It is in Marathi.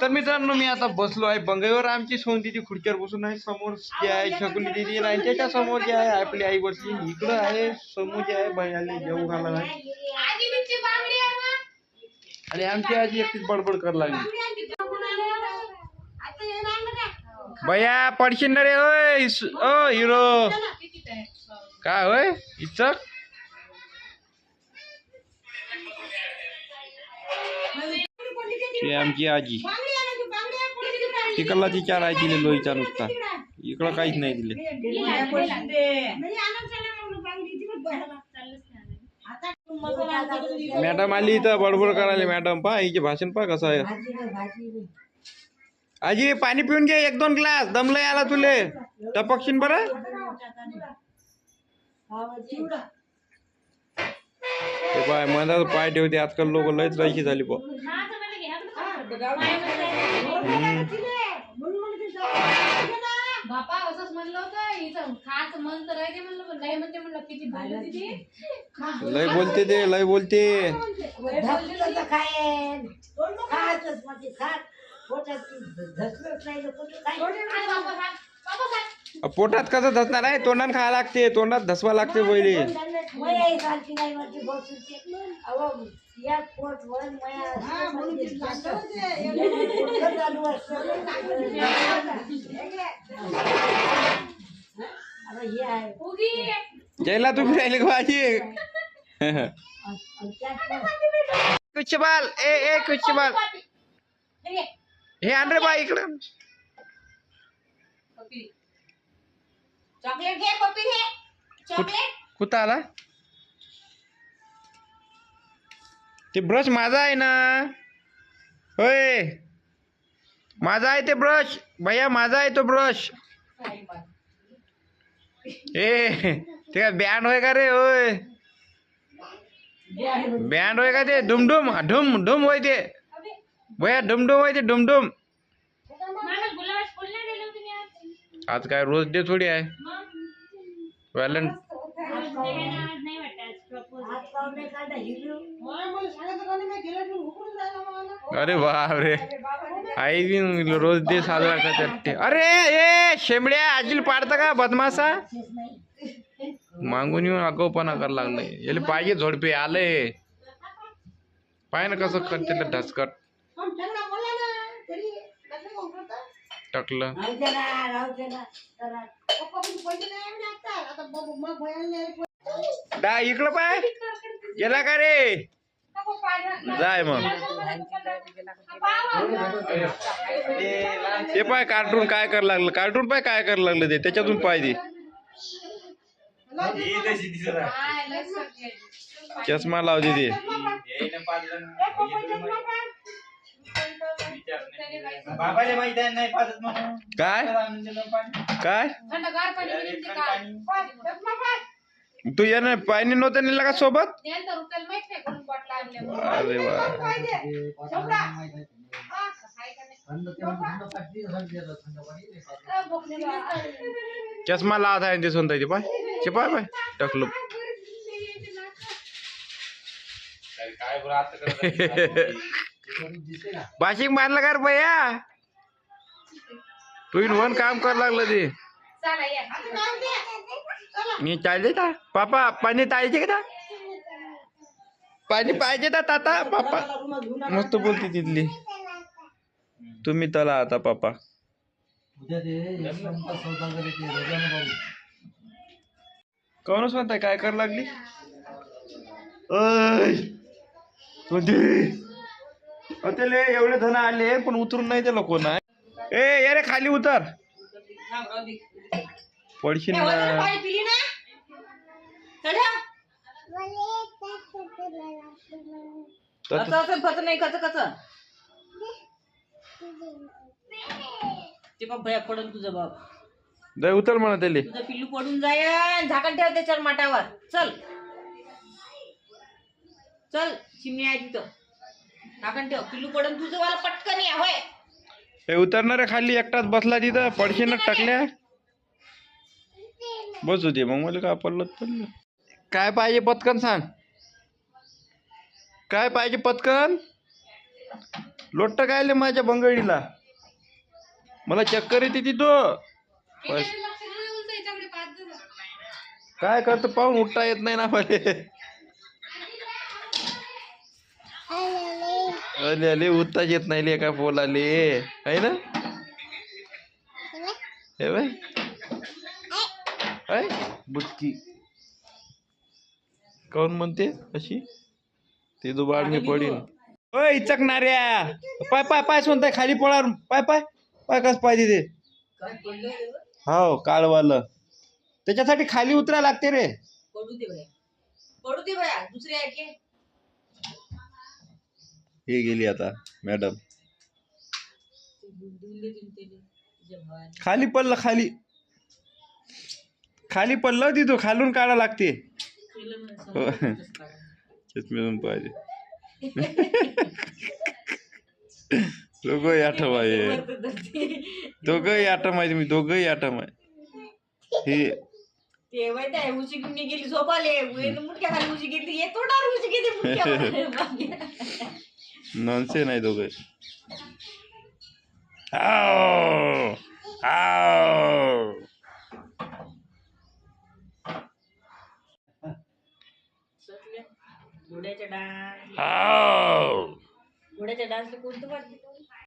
तर मित्रांनो मी आता बसलो आहे बंगईवर आमची सोनतीची खुर्चीवर बसून आहे. समोर जे आहे शकुनी दिदी आणि त्याच्यासमोर जे आहे आपली आई बसली इकडं आहे समोर जे आहे भैयाले जेवू घाला आहे आणि आमची आजी एकटीच बडबड कर लागली. आता भैया पडशील ना रे? ओय ओ हिरो. काय होय इचक? आमची आजी बांगडी आहे ना ती बांगडी आहे, पुढे किती काढली? तिकडला ती चार आहे दिले लोईचा नुसता. इकडं काहीच नाही तुम्ही. मॅडम आली इथं बडबड करायला मॅडम. पा हिचे भाषण पा कसं आहे. आजी पाणी पिऊन घे एक दोन ग्लास. दमलंय आला तुले. टपकशीन बरं. ते पाय मधात पाय ठेवते. आजकाल लोक लयच रायची झाली पा. बापा असंच म्हणलं होतं हिचं खायचं मन तर आहे ते म्हणलं पण नाही म्हणते म्हणलं किती भारी तिथे लय बोलते ते लय बोलते. धसलं म्हणजे खात. पोटात धसलंच नाही काय खा. पोटात कसं धसणार आहे? तोंडात खायला लागते तोंडात धसवा लागते उगी. जयला तुम्ही राहिले का भाजी कुछ बाल ए ए कुछ बाल. हे आण रे बा इकडं. चॉकलेट घे पप्पी घे चॉकलेट. कुठं आला? ते ब्रश माझा आहे ना. होय. माझा आहे ते ब्रश. भैया माझा आहे तो ब्रश. ए ते काय बँड होय का रे? होय. बँड होय. का ते? डुमडुम. ढुम ढुम होय ते. भैया डुमडुम होय ते डुमडुम मला गुलाब फुल नाही दिलं तुम्ही आज काय रोज डे थोडी आहे? व्हॅलेंट अरे बाप रे आई बी रोज डे साजरा करतात अरे ए शेंबड्या आजील पाडता का बदमासा मागून येऊन आगाऊपणा करायला लागलाय याला पाहिजे झोडपे आले. पाय ना कसं करते ढसकट. टाकलं. दे इकडं पाय. गेला का रे? जाय मग. ते पाय कार्टून काय कर लागलं? कार्टून पाय काय कर लागलं ते? त्याच्यातून पाय दे. चष्मा लावते ते बाबाले माहित आहे नाही पाजत म्हणून काय? काय? थंडगार पाणी घेऊन ते काय तू यानं पाणी नव्हतं नेला का सोबत? त्यांचं रुपयाला माहित नाही कोण बॉटल आणल्या अरे वा. चष्मा लावत आहे ते सोनता पाय. ते पाय पाय. टाकलो. काय बरं आता करत मारलं का रे भैया? तू इन वन काम कर लागलं ते. मी चालते का? पापा पाणी तायचे का? पाणी पाहिजे का ताता पापा. मस्त बोलते तिथली. तुम्ही तला आता पापा. कोणच म्हणताय? काय कर लागली? अय त्याले एवढे धन आले पण उतरून नाही त्याला कोण आहे ए ये रे खाली उतर. पडशील ना. असं फत नाही कसं कसं ते बाप भया पडून तुझं बाप. जाय उतर म्हणा त्याले. तुझं पिल्लू पडून जाय झाकण ठेव त्याच्यावर माटावर चल. चल चिमणी आहे तिथं. झाकण ठेव पिल्लू पडून तुझं वाला पटकन या होय. हे उतरणार आहे खाली एकटाच बसला तिथं पडशील टाकल्या. बसू दे मग मला काय पडलं तर पडलं. काय पाहिजे पटकन सांग. काय पाहिजे पटकन? लोट्ट कायले माझ्या बंगळीला? मला चक्कर येते तिथं. बस. काय करतो पाहून उठता येत नाही ना मला. अले अले उठताच येत नाही लेका पोलाले आहे ना? हे बाय काय बुटकी. कोण म्हणते? अशी? ते दुबाड मी पडीन. ओय इचकणाऱ्या पाय पाय पाय सोनताय खाली पळा. पाय पाय. पाय कस पाहिजे ते? हो काळवालं. त्याच्यासाठी खाली उतरा लागते रे. पडू दे दुसरे हे गेली आता मॅडम खाली पडलं खाली. खाली पडलं तिथं खालून काढा लागते. केलं पाहिजे. दोघंही आठम आहे. दोघंही आठम आहे मी दोघंही आठम आहे हे. गेली झोपाले मुटक्या खाली उशी उशी नॉनसे नाही दोघं! घोड्याच्या डान्स आव! घोड्याच्या डान्सला कोणतं वाटतं